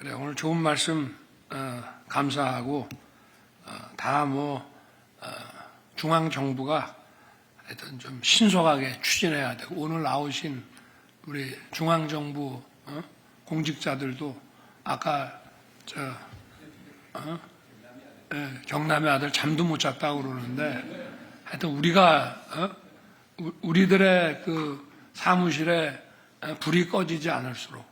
그래 오늘 좋은 말씀 어, 감사하고 어, 다뭐 중앙 정부가 하여튼 좀 신속하게 추진해야 되고 오늘 나오신 우리 중앙 정부 어, 공직자들도 아까 저 어? 예, 경남의 아들 잠도 못 잤다고 그러는데 하여튼 우리가 어? 우- 우리들의 그 사무실에 어, 불이 꺼지지 않을수록 어?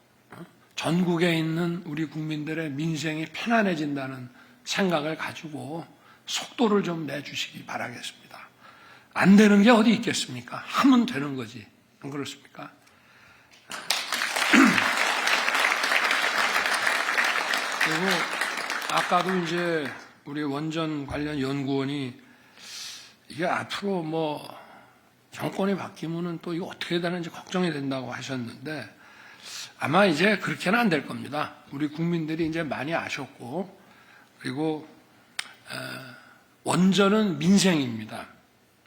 전국에 있는 우리 국민들의 민생이 편안해진다는 생각을 가지고 속도를 좀 내주시기 바라겠습니다. 안 되는 게 어디 있겠습니까? 하면 되는 거지. 안 그렇습니까? 그리고 아까도 이제 우리 원전 관련 연구원이 이게 앞으로 뭐 정권이 바뀌면은 또 이거 어떻게 되는지 걱정이 된다고 하셨는데 아마 이제 그렇게는 안 될 겁니다. 우리 국민들이 이제 많이 아셨고 그리고 에, 원전은 민생입니다.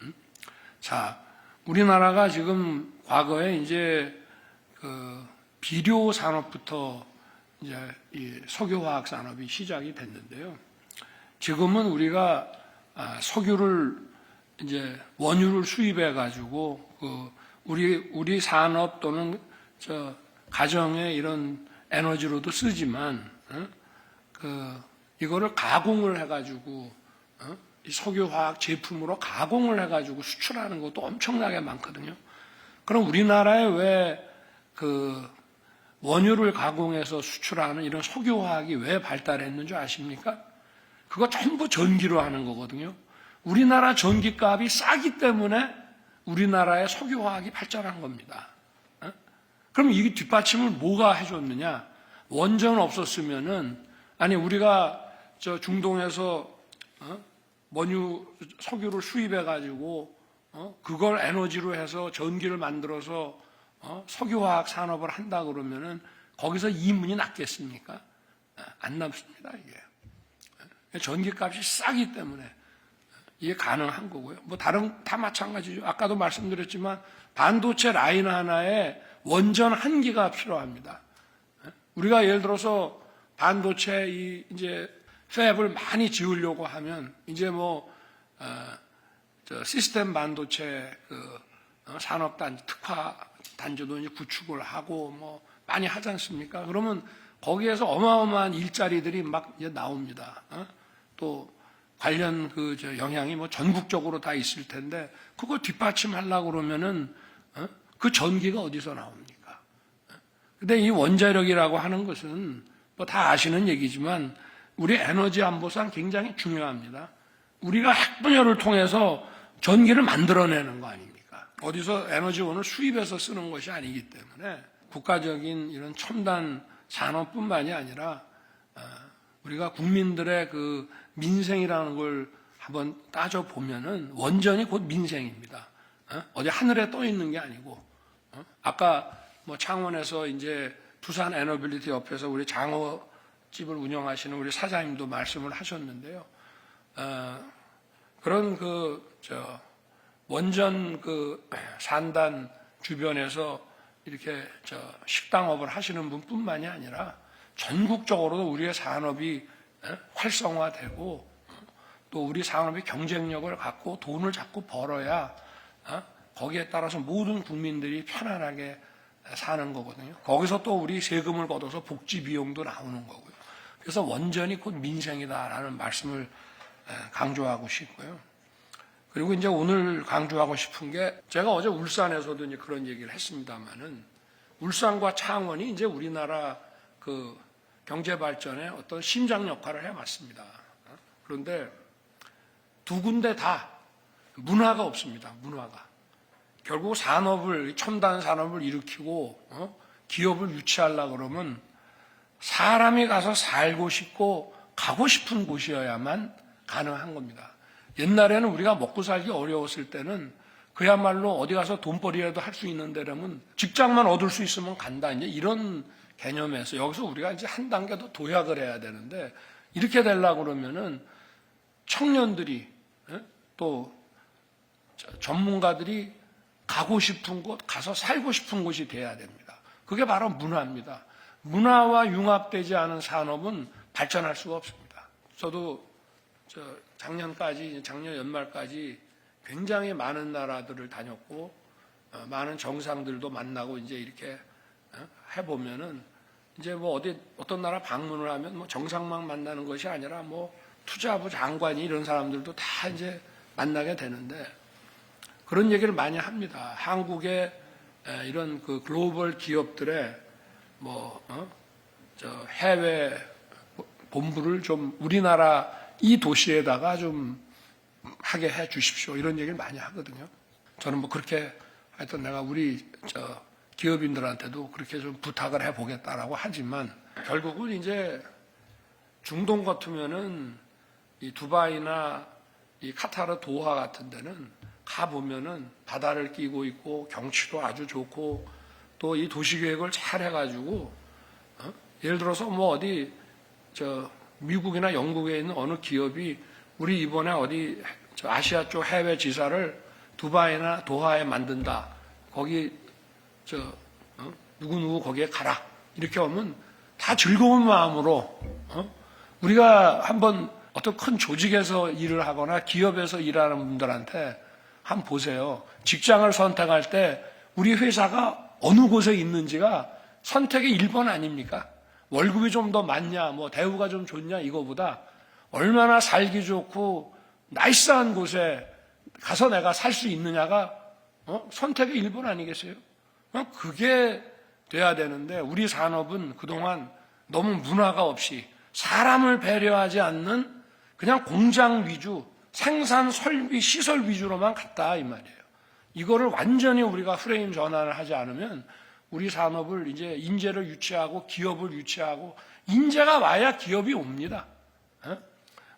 음? 자, 우리나라가 지금 과거에 이제 그 비료 산업부터 이제 이 석유화학 산업이 시작이 됐는데요. 지금은 우리가 아, 석유를 이제 원유를 수입해 가지고 그 우리 우리 산업 또는 저 가정의 이런 에너지로도 쓰지만 어? 그 이거를 가공을 해 가지고 어? 이 석유화학 제품으로 가공을 해 가지고 수출하는 것도 엄청나게 많거든요. 그럼 우리나라에 왜 그 원유를 가공해서 수출하는 이런 석유화학이 왜 발달했는 줄 아십니까? 그거 전부 전기로 하는 거거든요. 우리나라 전기값이 싸기 때문에 우리나라의 석유화학이 발전한 겁니다. 어? 그럼 이 뒷받침을 뭐가 해줬느냐? 원전 없었으면은 아니 우리가 저 중동에서 어? 원유 석유를 수입해 가지고 어? 그걸 에너지로 해서 전기를 만들어서 어? 석유화학 산업을 한다 그러면은 거기서 이문이 났겠습니까? 아, 안 남습니다 이게. 전기값이 싸기 때문에 이게 가능한 거고요. 뭐 다른 다 마찬가지죠. 아까도 말씀드렸지만 반도체 라인 하나에 원전 한 기가 필요합니다. 우리가 예를 들어서 반도체 이 이제 팹을 많이 지으려고 하면 이제 뭐 어, 저 시스템 반도체 그 어, 산업 단지 특화 단지도 이제 구축을 하고 뭐 많이 하지 않습니까? 그러면 거기에서 어마어마한 일자리들이 막 이제 나옵니다. 어? 또 관련 그저 영향이 뭐 전국적으로 다 있을 텐데 그거 뒷받침하려고 그러면은 어? 그 전기가 어디서 나옵니까? 어? 근데 이 원자력이라고 하는 것은 뭐 다 아시는 얘기지만 우리 에너지 안보상 굉장히 중요합니다. 우리가 핵분열을 통해서 전기를 만들어내는 거 아닙니까? 어디서 에너지원을 수입해서 쓰는 것이 아니기 때문에 국가적인 이런 첨단 산업뿐만이 아니라 어, 우리가 국민들의 그 민생이라는 걸 한번 따져 보면은 원전이 곧 민생입니다. 어? 어디 하늘에 떠 있는 게 아니고 어? 아까 뭐 창원에서 이제 두산 에너빌리티 옆에서 우리 장어 집을 운영하시는 우리 사장님도 말씀을 하셨는데요. 어, 그런 그 저 원전 그 산단 주변에서 이렇게 저 식당업을 하시는 분뿐만이 아니라 전국적으로도 우리의 산업이 에? 활성화되고 또 우리 산업이 경쟁력을 갖고 돈을 자꾸 벌어야 어? 거기에 따라서 모든 국민들이 편안하게 사는 거거든요. 거기서 또 우리 세금을 걷어서 복지 비용도 나오는 거고요. 그래서 원전이 곧 민생이다라는 말씀을 에, 강조하고 싶고요. 그리고 이제 오늘 강조하고 싶은 게 제가 어제 울산에서도 이제 그런 얘기를 했습니다만은 울산과 창원이 이제 우리나라 그 경제 발전의 어떤 심장 역할을 해왔습니다. 어? 그런데 두 군데 다 문화가 없습니다. 문화가 결국 산업을 첨단 산업을 일으키고 어? 기업을 유치하려 그러면 사람이 가서 살고 싶고 가고 싶은 곳이어야만 가능한 겁니다. 옛날에는 우리가 먹고 살기 어려웠을 때는 그야말로 어디 가서 돈벌이라도 할 수 있는 데라면 직장만 얻을 수 있으면 간다. 이제 이런 개념에서 여기서 우리가 이제 한 단계 더 도약을 해야 되는데 이렇게 되려고 그러면은 청년들이 예? 또 저- 전문가들이 가고 싶은 곳, 가서 살고 싶은 곳이 돼야 됩니다. 그게 바로 문화입니다. 문화와 융합되지 않은 산업은 발전할 수가 없습니다. 저도 저 작년까지 작년 연말까지 굉장히 많은 나라들을 다녔고 어, 많은 정상들도 만나고 이제 이렇게 어, 해보면은 이제 뭐 어디 어떤 나라 방문을 하면 뭐 정상만 만나는 것이 아니라 뭐 투자부 장관이 이런 사람들도 다 이제 만나게 되는데 그런 얘기를 많이 합니다. 한국의 에, 이런 그 글로벌 기업들의 뭐, 어? 저 해외 본부를 좀 우리나라 이 도시에다가 좀 하게 해 주십시오. 이런 얘기를 많이 하거든요. 저는 뭐 그렇게 하여튼 내가 우리 저 기업인들한테도 그렇게 좀 부탁을 해 보겠다라고 하지만 결국은 이제 중동 같으면은 이 두바이나 이 카타르 도하 같은 데는 가 보면은 바다를 끼고 있고 경치도 아주 좋고 또 이 도시 계획을 잘 해가지고 어? 예를 들어서 뭐 어디 저 미국이나 영국에 있는 어느 기업이 우리 이번에 어디 저 아시아 쪽 해외 지사를 두바이나 도하에 만든다. 거기 저 어? 누구 누구 거기에 가라. 이렇게 하면 다 즐거운 마음으로 어? 우리가 한번 어떤 큰 조직에서 일을 하거나 기업에서 일하는 분들한테 한번 보세요. 직장을 선택할 때 우리 회사가 어느 곳에 있는지가 선택의 1번 아닙니까? 월급이 좀 더 많냐, 뭐 대우가 좀 좋냐 이거보다 얼마나 살기 좋고 나이스한 곳에 가서 내가 살 수 있느냐가 어? 선택의 1번 아니겠어요? 어? 그게 돼야 되는데 우리 산업은 그동안 너무 문화가 없이 사람을 배려하지 않는 그냥 공장 위주, 생산 설비, 시설 위주로만 갔다 이 말이에요. 이거를 완전히 우리가 프레임 전환을 하지 않으면 우리 산업을 이제 인재를 유치하고 기업을 유치하고 인재가 와야 기업이 옵니다. 어?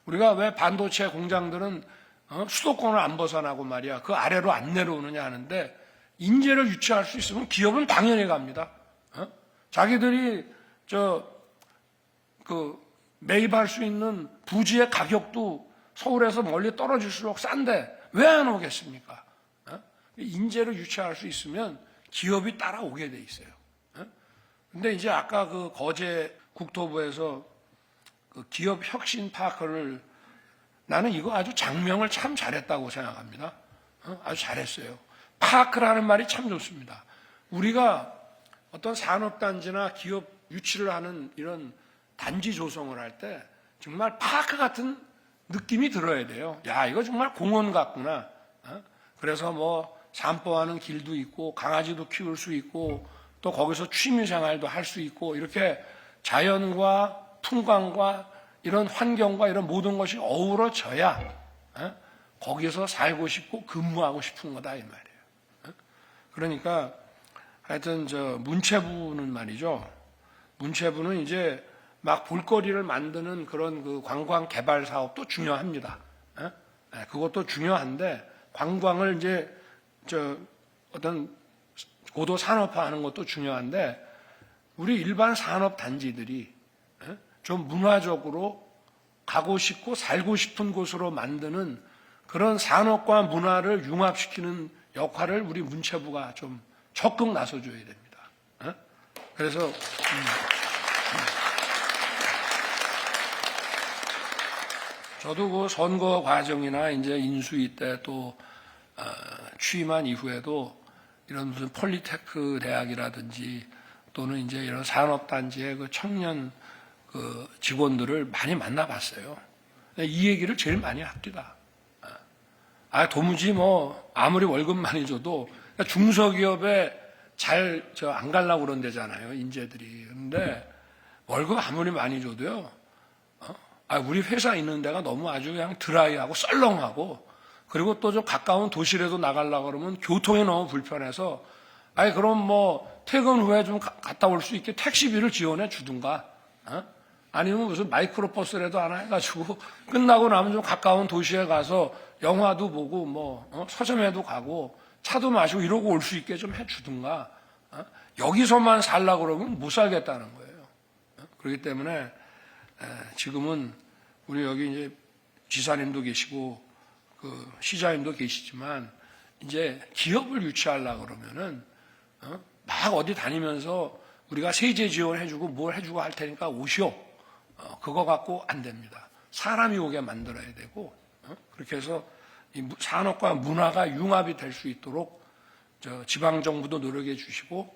우리가 왜 반도체 공장들은 어? 수도권을 안 벗어나고 말이야 그 아래로 안 내려오느냐 하는데 인재를 유치할 수 있으면 기업은 당연히 갑니다. 어? 자기들이 저 그 매입할 수 있는 부지의 가격도 서울에서 멀리 떨어질수록 싼데 왜 안 오겠습니까? 어? 인재를 유치할 수 있으면 기업이 따라오게 돼 있어요. 어? 근데 이제 아까 그 거제 국토부에서 그 기업 혁신 파크를 나는 이거 아주 장명을 참 잘했다고 생각합니다. 어? 아주 잘했어요. 파크라는 말이 참 좋습니다. 우리가 어떤 산업단지나 기업 유치를 하는 이런 단지 조성을 할 때 정말 파크 같은 느낌이 들어야 돼요. 야, 이거 정말 공원 같구나. 어? 그래서 뭐 산보하는 길도 있고 강아지도 키울 수 있고 또 거기서 취미 생활도 할 수 있고 이렇게 자연과 풍광과 이런 환경과 이런 모든 것이 어우러져야 어? 거기서 살고 싶고 근무하고 싶은 거다 이 말이에요. 어? 그러니까 하여튼 저 문체부는 말이죠. 문체부는 이제 막 볼거리를 만드는 그런 그 관광 개발 사업도 중요합니다. 예? 예, 그것도 중요한데 관광을 이제 저 어떤 고도 산업화하는 것도 중요한데 우리 일반 산업 단지들이 예? 좀 문화적으로 가고 싶고 살고 싶은 곳으로 만드는 그런 산업과 문화를 융합시키는 역할을 우리 문체부가 좀 적극 나서줘야 됩니다. 예? 그래서 음. 저도 그 선거 과정이나 이제 인수위 때또 어, 취임한 이후에도 이런 무슨 폴리테크 대학이라든지 또는 이제 이런 산업단지의 그 청년 그 직원들을 많이 만나봤어요. 이 얘기를 제일 많이 합니다. 아, 도무지 뭐, 아무리 월급 많이 줘도 중소기업에 잘, 저, 안 가려고 그런 데잖아요, 인재들이. 근데 월급 아무리 많이 줘도요, 아, 우리 회사 있는 데가 너무 아주 그냥 드라이하고 썰렁하고 그리고 또 좀 가까운 도시라도 나가려고 그러면 교통이 너무 불편해서 아니 그럼 뭐 퇴근 후에 좀 가, 갔다 올 수 있게 택시비를 지원해 주든가 어? 아니면 무슨 마이크로버스라도 하나 해가지고 끝나고 나면 좀 가까운 도시에 가서 영화도 보고 뭐 어? 서점에도 가고 차도 마시고 이러고 올 수 있게 좀 해주든가 어? 여기서만 살라고 그러면 못 살겠다는 거예요. 어? 그렇기 때문에 지금은 우리 여기 이제 지사님도 계시고 그 시장님도 계시지만 이제 기업을 유치하려고 그러면은 어? 막 어디 다니면서 우리가 세제 지원해주고 뭘 해주고 할 테니까 오시오. 어, 그거 갖고 안 됩니다. 사람이 오게 만들어야 되고 어? 그렇게 해서 산업과 문화가 융합이 될 수 있도록 저 지방 정부도 노력해 주시고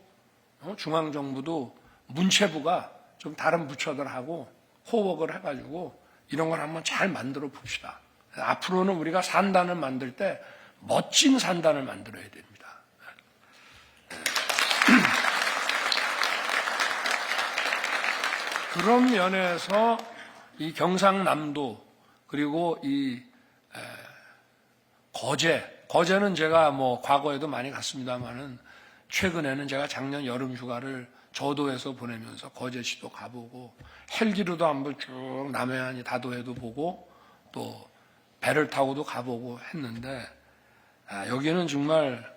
어? 중앙 정부도 문체부가 좀 다른 부처들하고 호흡을 해가지고 이런 걸 한번 잘 만들어 봅시다. 앞으로는 우리가 산단을 만들 때 멋진 산단을 만들어야 됩니다. 그런 면에서 이 경상남도 그리고 이 에, 거제 거제는 제가 뭐 과거에도 많이 갔습니다만은 최근에는 제가 작년 여름 휴가를 저도에서 보내면서 거제시도 가보고 헬기로도 한번 쭉 남해안이 다도해도 보고 또 배를 타고도 가보고 했는데 아, 여기는 정말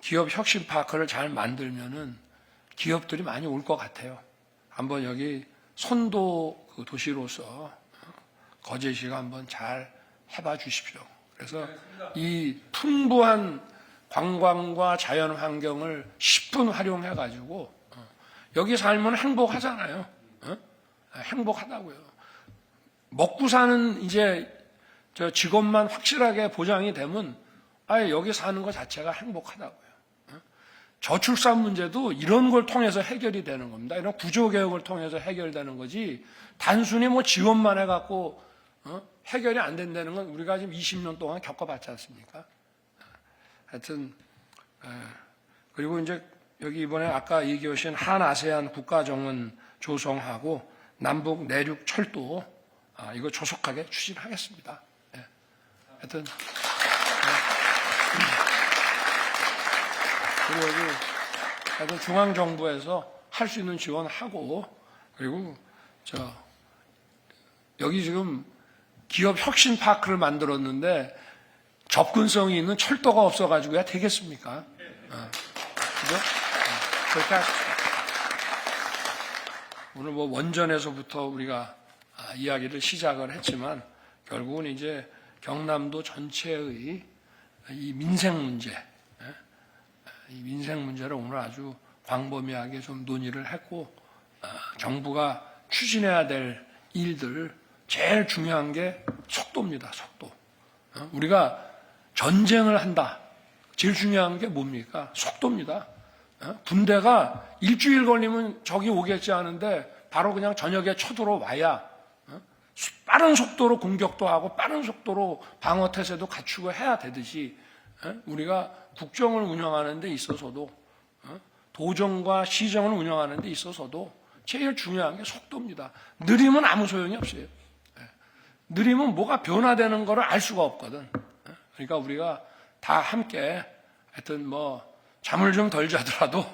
기업 혁신 파크를 잘 만들면은 기업들이 많이 올 것 같아요. 한번 여기 선도 그 도시로서 거제시가 한번 잘 해봐 주십시오. 그래서 이 풍부한 관광과 자연 환경을 10분 활용해 가지고 여기 살면 행복하잖아요. 어? 행복하다고요. 먹고 사는 이제 저 직업만 확실하게 보장이 되면 아예 여기 사는 것 자체가 행복하다고요. 어? 저출산 문제도 이런 걸 통해서 해결이 되는 겁니다. 이런 구조 개혁을 통해서 해결되는 거지 단순히 뭐 지원만 해갖고 어? 해결이 안 된다는 건 우리가 지금 20년 동안 겪어봤지 않습니까? 하여튼 에, 그리고 이제 여기 이번에 아까 얘기하신 한아세안 국가정은 조성하고 남북 내륙 철도 아, 이거 조속하게 추진하겠습니다. 예. 하여튼 그리고 여기 하여튼 중앙 정부에서 할 수 있는 지원하고 그리고 저 여기 지금 기업 혁신 파크를 만들었는데 접근성이 있는 철도가 없어가지고야 되겠습니까? 어, 그죠? 어, 그렇게 하십시오. 오늘 뭐 원전에서부터 우리가 아, 이야기를 시작을 했지만 결국은 이제 경남도 전체의 이 민생 문제, 예? 이 민생 문제를 오늘 아주 광범위하게 좀 논의를 했고 아, 정부가 추진해야 될 일들 제일 중요한 게 속도입니다. 속도. 어? 우리가 전쟁을 한다. 제일 중요한 게 뭡니까? 속도입니다. 어? 군대가 일주일 걸리면 적이 오겠지 하는데 바로 그냥 저녁에 쳐들어와야 어? 수- 빠른 속도로 공격도 하고 빠른 속도로 방어 태세도 갖추고 해야 되듯이 어? 우리가 국정을 운영하는 데 있어서도 어? 도정과 시정을 운영하는 데 있어서도 제일 중요한 게 속도입니다. 느리면 아무 소용이 없어요. 느리면 뭐가 변화되는 거를 알 수가 없거든. 그러니까 우리가 다 함께 하여튼 뭐 잠을 좀 덜 자더라도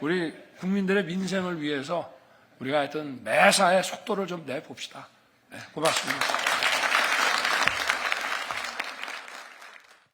우리 국민들의 민생을 위해서 우리가 하여튼 매사에 속도를 좀 내봅시다. 네, 고맙습니다.